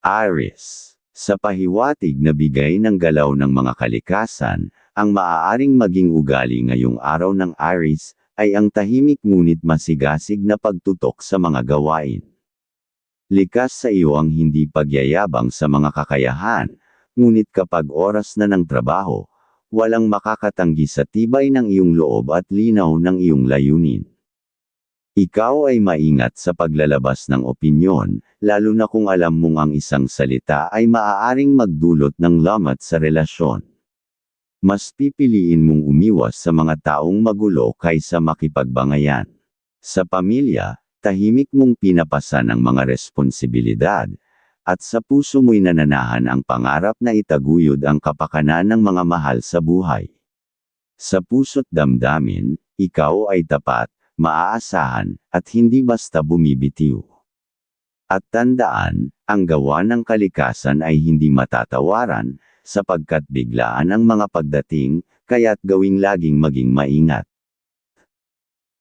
Aries. Sa pahiwatig na bigay ng galaw ng mga kalikasan, ang maaaring maging ugali ngayong araw ng Aries, ay ang tahimik ngunit masigasig na pagtutok sa mga gawain. Likas sa iyo ang hindi pagyayabang sa mga kakayahan, ngunit kapag oras na ng trabaho, walang makakatanggi sa tibay ng iyong loob at linaw ng iyong layunin. Ikaw ay maingat sa paglalabas ng opinyon, lalo na kung alam mong ang isang salita ay maaaring magdulot ng lamat sa relasyon. Mas pipiliin mong umiwas sa mga taong magulo kaysa makipagbangayan. Sa pamilya, tahimik mong pinapasan ang mga responsibilidad, at sa puso mo'y nananahan ang pangarap na itaguyod ang kapakanan ng mga mahal sa buhay. Sa puso't damdamin, ikaw ay tapat, maaasahan, at hindi basta bumibitiw. At tandaan, ang gawa ng kalikasan ay hindi matatawaran, sapagkat biglaan ang mga pagdating, kaya't gawing laging maging maingat.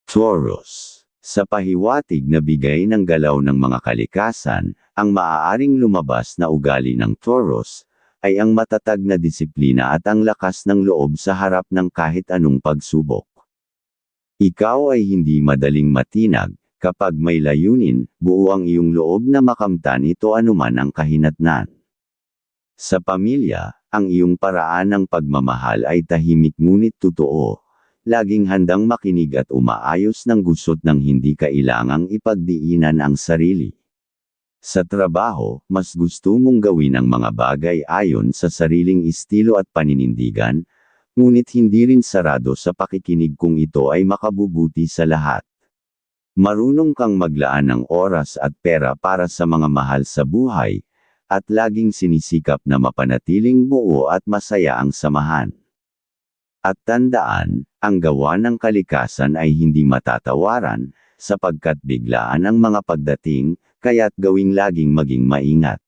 Taurus. Sa pahiwatig na bigay ng galaw ng mga kalikasan, ang maaaring lumabas na ugali ng Taurus, ay ang matatag na disiplina at ang lakas ng loob sa harap ng kahit anong pagsubok. Ikaw ay hindi madaling matinag, kapag may layunin, buo ang iyong loob na makamtan ito anuman ang kahinatnan. Sa pamilya, ang iyong paraan ng pagmamahal ay tahimik ngunit totoo, laging handang makinig at umaayos ng gusot ng hindi kailangang ipagdiinan ang sarili. Sa trabaho, mas gusto mong gawin ang mga bagay ayon sa sariling estilo at paninindigan, ngunit hindi rin sarado sa pakikinig kung ito ay makabubuti sa lahat. Marunong kang maglaan ng oras at pera para sa mga mahal sa buhay, at laging sinisikap na mapanatiling buo at masaya ang samahan. At tandaan, ang gawa ng kalikasan ay hindi matatawaran, sapagkat biglaan ang mga pagdating, kaya't gawing laging maging maingat.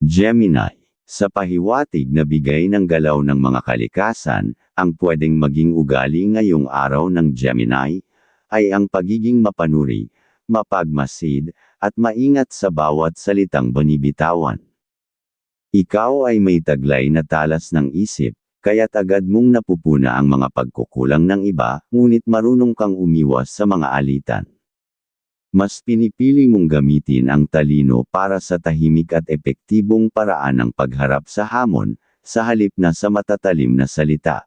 Gemini sa pahiwatig na bigay ng galaw ng mga kalikasan, ang pwedeng maging ugali ngayong araw ng Gemini, ay ang pagiging mapanuri, mapagmasid, at maingat sa bawat salitang banibitawan. Ikaw ay may taglay na talas ng isip, kaya't agad mong napupuna ang mga pagkukulang ng iba, ngunit marunong kang umiwas sa mga alitan. Mas pinipili mong gamitin ang talino para sa tahimik at epektibong paraan ng pagharap sa hamon, sa halip na sa matatalim na salita.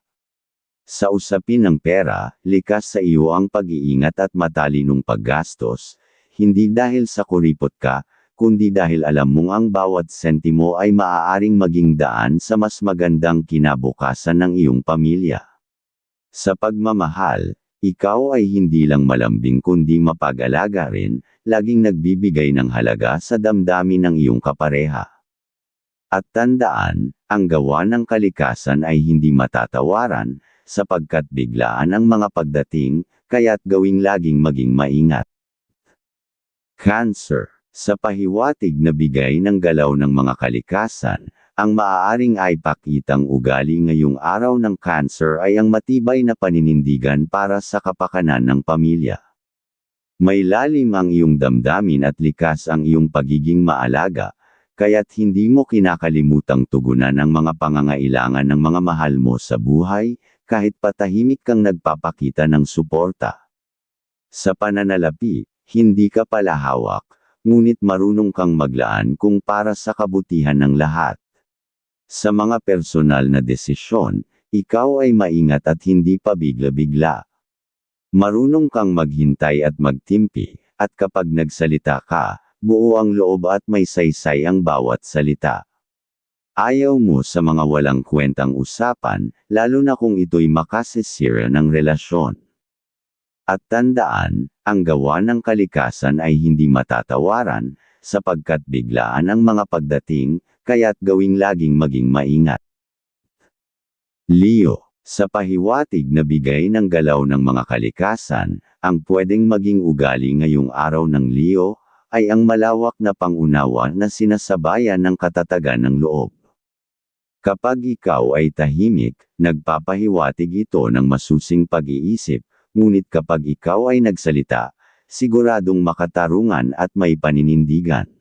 Sa usapin ng pera, likas sa iyo ang pag-iingat at matalinong paggastos, hindi dahil sa kuripot ka, kundi dahil alam mong ang bawat sentimo ay maaaring maging daan sa mas magandang kinabukasan ng iyong pamilya. Sa pagmamahal, ikaw ay hindi lang malambing kundi mapag-alaga rin, laging nagbibigay ng halaga sa damdamin ng iyong kapareha. At tandaan, ang gawa ng kalikasan ay hindi matatawaran, sapagkat biglaan ang mga pagdating, kaya't gawing laging maging maingat. Cancer Sa pahiwatig na bigay ng galaw ng mga kalikasan, ang maaaring ay pakitang ugali ngayong araw ng cancer ay ang matibay na paninindigan para sa kapakanan ng pamilya. May lalim ang iyong damdamin at likas ang iyong pagiging maalaga, kaya't hindi mo kinakalimutang tugunan ang mga pangangailangan ng mga mahal mo sa buhay, kahit patahimik kang nagpapakita ng suporta. Sa pananalapi, hindi ka pala hawak, ngunit marunong kang maglaan kung para sa kabutihan ng lahat. Sa mga personal na desisyon, ikaw ay maingat at hindi pabigla-bigla. Marunong kang maghintay at magtimpi, at kapag nagsalita ka, buo ang loob at may saysay ang bawat salita. Ayaw mo sa mga walang kwentang usapan, lalo na kung ito'y makasisira ng relasyon. At tandaan, ang gawa ng kalikasan ay hindi matatawaran, sapagkat biglaan ang mga pagdating, kaya't gawing laging maging maingat. Leo, sa pahiwatig na bigay ng galaw ng mga kalikasan, ang pwedeng maging ugali ngayong araw ng Leo, ay ang malawak na pangunawa na sinasabayan ng katatagan ng loob. Kapag ikaw ay tahimik, nagpapahiwatig ito ng masusing pag-iisip, ngunit kapag ikaw ay nagsalita, siguradong makatarungan at may paninindigan.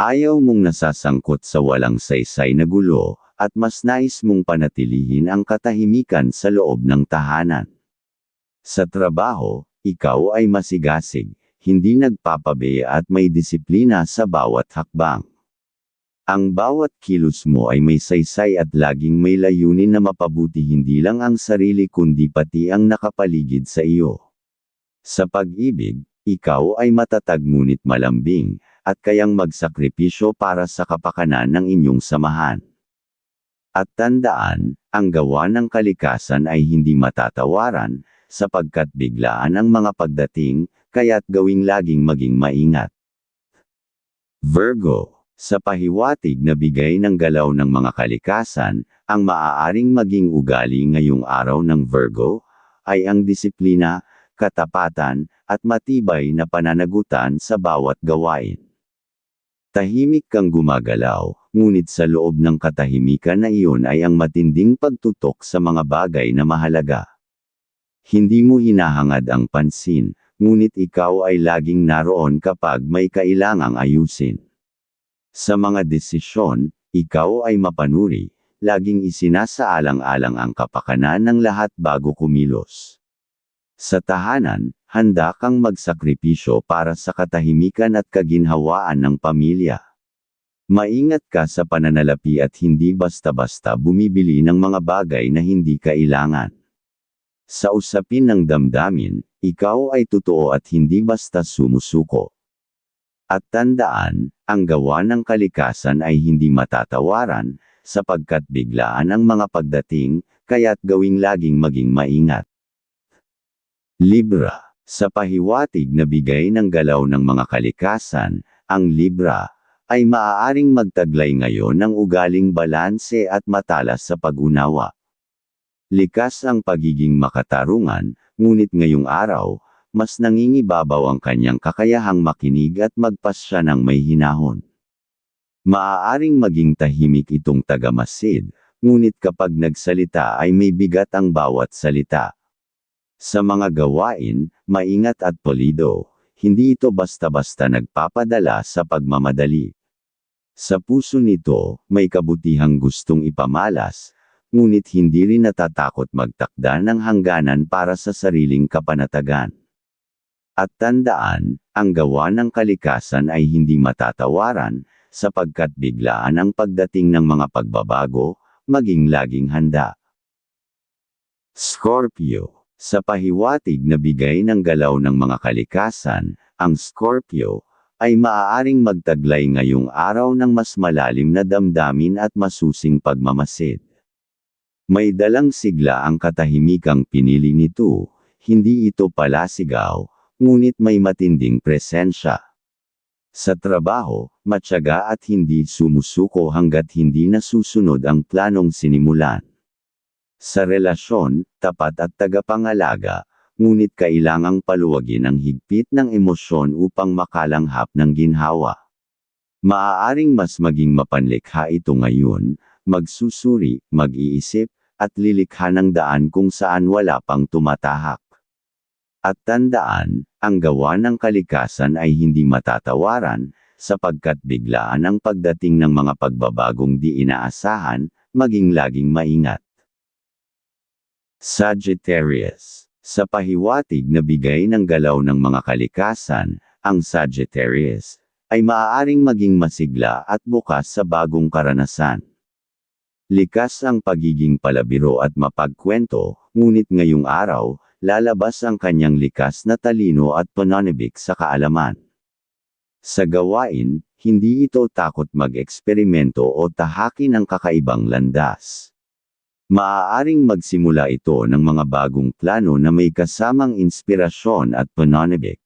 Ayaw mong nasasangkot sa walang saysay na gulo, at mas nais mong panatilihin ang katahimikan sa loob ng tahanan. Sa trabaho, ikaw ay masigasig, hindi nagpapabaya at may disiplina sa bawat hakbang. Ang bawat kilos mo ay may saysay at laging may layunin na mapabuti hindi lang ang sarili kundi pati ang nakapaligid sa iyo. Sa pag-ibig, ikaw ay matatag ngunit malambing, at kayang magsakripisyo para sa kapakanan ng inyong samahan. At tandaan, ang gawa ng kalikasan ay hindi matatawaran, sapagkat biglaan ang mga pagdating, kaya't gawing laging maging maingat. Virgo, sa pahiwatig na bigay ng galaw ng mga kalikasan, ang maaaring maging ugali ngayong araw ng Virgo, ay ang disiplina, katapatan, at matibay na pananagutan sa bawat gawain. Tahimik kang gumagalaw, ngunit sa loob ng katahimikan na iyon ay ang matinding pagtutok sa mga bagay na mahalaga. Hindi mo hinahangad ang pansin, ngunit ikaw ay laging naroon kapag may kailangang ayusin. Sa mga desisyon, ikaw ay mapanuri, laging isinasaalang-alang ang kapakanan ng lahat bago kumilos. Sa tahanan, handa kang magsakripisyo para sa katahimikan at kaginhawaan ng pamilya. Maingat ka sa pananalapi at hindi basta-basta bumibili ng mga bagay na hindi kailangan. Sa usapin ng damdamin, ikaw ay totoo at hindi basta sumusuko. At tandaan, ang gawa ng kalikasan ay hindi matatawaran, sapagkat biglaan ang mga pagdating, kaya't gawing laging maging maingat. Libra, sa pahiwatig na bigay ng galaw ng mga kalikasan, ang Libra, ay maaaring magtaglay ngayon ng ugaling balanse at matalas sa pag-unawa. Likas ang pagiging makatarungan, ngunit ngayong araw, mas nangingibabaw ang kanyang kakayahang makinig at magpasya ng may hinahon. Maaaring maging tahimik itong tagamasid, ngunit kapag nagsalita ay may bigat ang bawat salita. Sa mga gawain, maingat at polido, hindi ito basta-basta nagpapadala sa pagmamadali. Sa puso nito, may kabutihang gustong ipamalas, ngunit hindi rin natatakot magtakda ng hangganan para sa sariling kapanatagan. At tandaan, ang gawa ng kalikasan ay hindi matatawaran, sapagkat biglaan ang pagdating ng mga pagbabago, maging laging handa. Scorpio, sa pahiwatig na bigay ng galaw ng mga kalikasan, ang Scorpio, ay maaaring magtaglay ngayong araw ng mas malalim na damdamin at masusing pagmamasid. May dalang sigla ang katahimikang pinili nito, hindi ito palasigaw, ngunit may matinding presensya. Sa trabaho, matyaga at hindi sumusuko hanggat hindi nasusunod ang planong sinimulan. Sa relasyon, tapat at tagapangalaga, ngunit kailangang paluwagin ang higpit ng emosyon upang makalanghap ng ginhawa. Maaaring mas maging mapanlikha ito ngayon, magsusuri, mag-iisip, at lilikha ng daan kung saan wala pang tumatahak. At tandaan, ang gawa ng kalikasan ay hindi matatawaran, sapagkat biglaan ang pagdating ng mga pagbabagong di inaasahan, maging laging maingat. Sagittarius Sa pahiwatig na bigay ng galaw ng mga kalikasan, ang Sagittarius, ay maaaring maging masigla at bukas sa bagong karanasan. Likas ang pagiging palabiro at mapagkwento, ngunit ngayong araw, lalabas ang kanyang likas na talino at pananibik sa kaalaman. Sa gawain, hindi ito takot mag-eksperimento o tahakin ang kakaibang landas. Maaaring magsimula ito ng mga bagong plano na may kasamang inspirasyon at pananibik.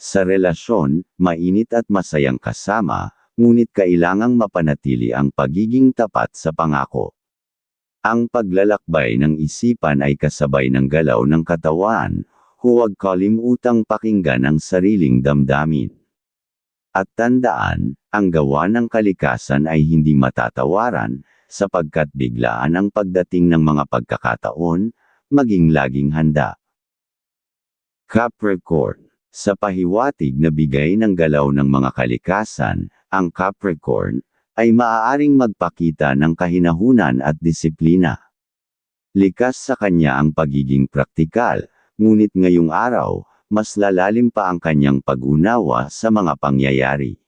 Sa relasyon, mainit at masayang kasama, ngunit kailangang mapanatili ang pagiging tapat sa pangako. Ang paglalakbay ng isipan ay kasabay ng galaw ng katawan, huwag kalimutang pakinggan ang sariling damdamin. At tandaan, ang gawa ng kalikasan ay hindi matatawaran, sapagkat biglaan ang pagdating ng mga pagkakataon, maging laging handa. Capricorn Sa pahiwatig na bigay ng galaw ng mga kalikasan, ang Capricorn, ay maaaring magpakita ng kahinahunan at disiplina. Likas sa kanya ang pagiging praktikal, ngunit ngayong araw, mas lalalim pa ang kanyang pag-unawa sa mga pangyayari.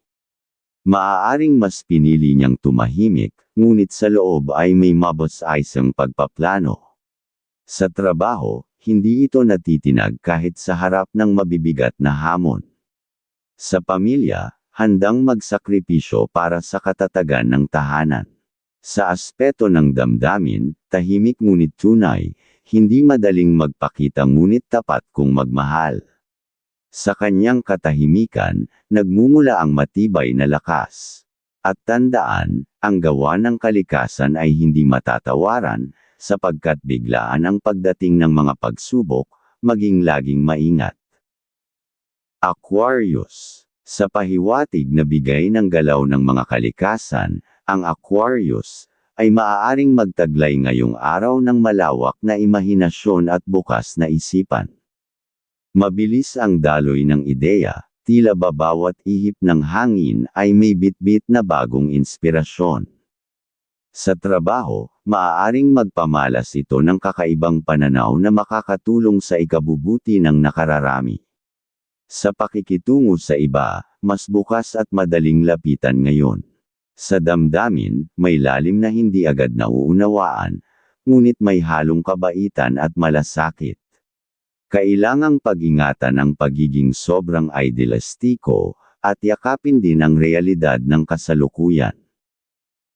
Maaaring mas pinili niyang tumahimik, ngunit sa loob ay may mabos-aisang pagpaplano. Sa trabaho, hindi ito natitinag kahit sa harap ng mabibigat na hamon. Sa pamilya, handang magsakripisyo para sa katatagan ng tahanan. Sa aspeto ng damdamin, tahimik ngunit tunay, hindi madaling magpakita ngunit tapat kung magmahal. Sa kanyang katahimikan, nagmumula ang matibay na lakas. At tandaan, ang gawa ng kalikasan ay hindi matatawaran, sapagkat biglaan ang pagdating ng mga pagsubok, maging laging maingat. Aquarius Sa pahiwatig na bigay ng galaw ng mga kalikasan, ang Aquarius, ay maaaring magtaglay ngayong araw ng malawak na imahinasyon at bukas na isipan. Mabilis ang daloy ng ideya, tila ba bawat ihip ng hangin ay may bitbit na bagong inspirasyon. Sa trabaho, maaaring magpamalas ito ng kakaibang pananaw na makakatulong sa ikabubuti ng nakararami. Sa pakikitungo sa iba, mas bukas at madaling lapitan ngayon. Sa damdamin, may lalim na hindi agad nauunawaan, ngunit may halong kabaitan at malasakit. Kailangang pag-ingatan ang pagiging sobrang idealistiko, at yakapin din ang realidad ng kasalukuyan.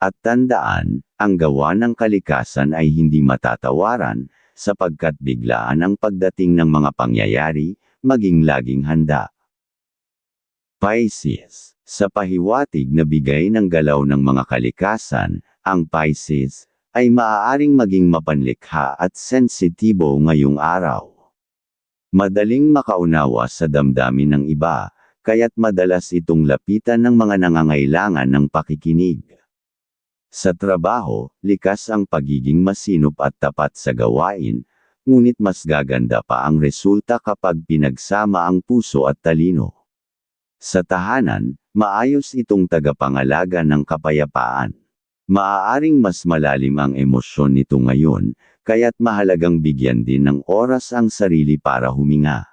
At tandaan, ang gawa ng kalikasan ay hindi matatawaran, sapagkat biglaan ang pagdating ng mga pangyayari, maging laging handa. Pisces Sa pahiwatig na bigay ng galaw ng mga kalikasan, ang Pisces, ay maaaring maging mapanlikha at sensitibo ngayong araw. Madaling makaunawa sa damdamin ng iba, kaya't madalas itong lapitan ng mga nangangailangan ng pakikinig. Sa trabaho, likas ang pagiging masinop at tapat sa gawain, ngunit mas gaganda pa ang resulta kapag pinagsama ang puso at talino. Sa tahanan, maayos itong tagapangalaga ng kapayapaan. Maaaring mas malalim ang emosyon nito ngayon, kaya't mahalagang bigyan din ng oras ang sarili para huminga.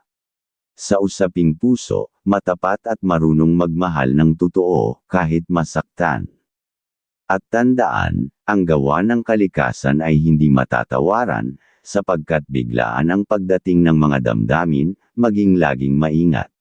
Sa usaping puso, matapat at marunong magmahal ng totoo, kahit masaktan. At tandaan, ang gawa ng kalikasan ay hindi matatawaran, sapagkat biglaan ang pagdating ng mga damdamin, maging laging maingat.